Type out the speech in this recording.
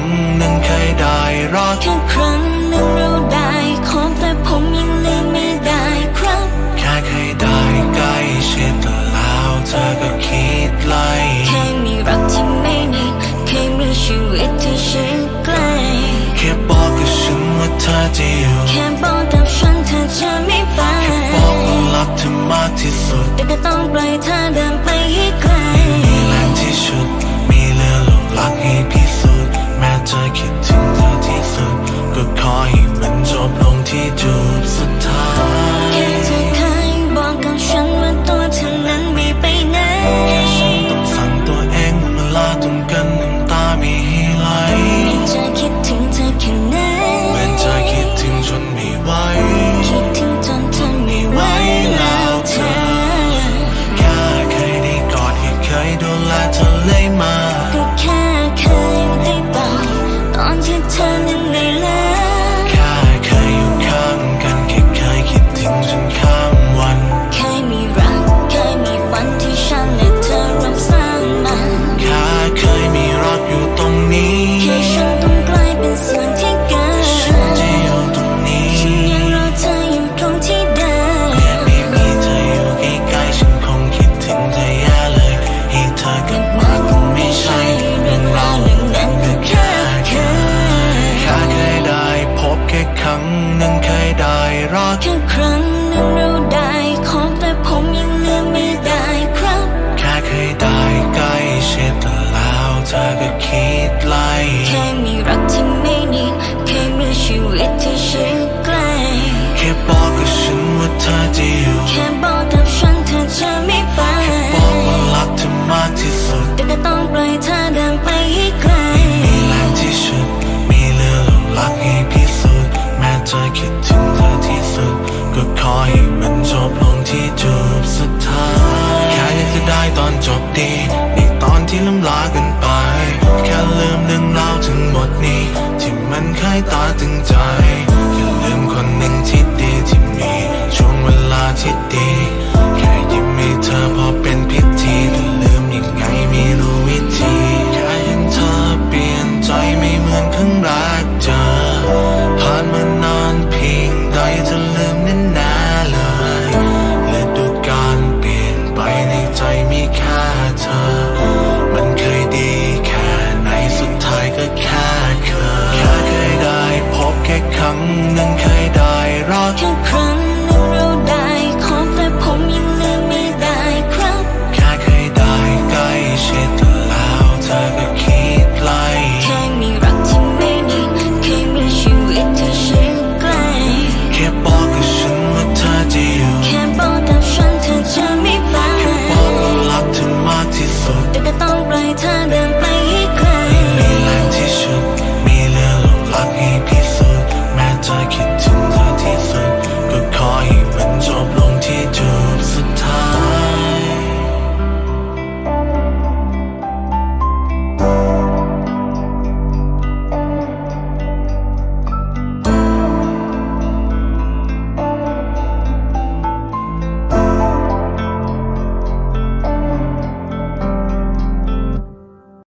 งหนึ่งเคยได้รักแค่ครั้งหนึ่งเราได้ของแต่ผมยังลืมไม่ได้ครับ แค่เคยได้ใกล้ชิดแล้วเธอก็คิดไล่แค่มีรักที่ไม่นิแค่มีชีวิตที่ชิดใกล้แค่บอกกับฉันว่าเธอจะอยู่แค่บอกกับฉันเธอจะไม่ไปแค่บอกว่ารักเธอมากที่สุดแต่ก็ต้องปล่อยเธอเดิน turning me left. ่าเธอจะอยู่แค่บอกกับฉันเธอจะไม่ไปบอกว่ารักเธอมากที่สุดแต่ก็ต้องปล่อยเธอเดินไปให้ไกลไม่มีแรงที่สุดมีเรื่องรักให้พิสูจน์แม้จอคิดถึงเธอที่สุด ก็ขอให้มันจบลงที่จูบสุดท้ายแค่อยากจะได้ตอนจบดีในตอนที่ล้ำลากันไป แค่ลืมเรื่องราวทั้งหมดนี้ ที่มันคายตาถึงใจ